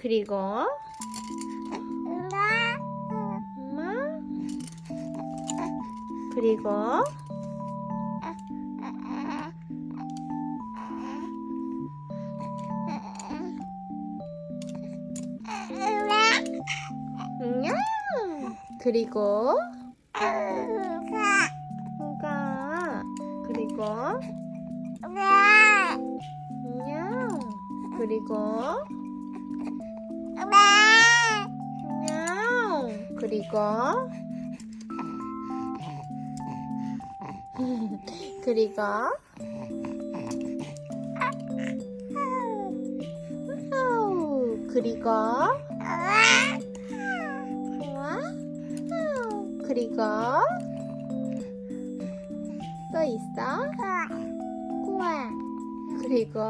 그리고 엄마. 엄마. 그리고 안녕 그리고 누가 그리고 안녕 그리고 그리고 그리고 그리고 그리고 또 있어? 우와 그리고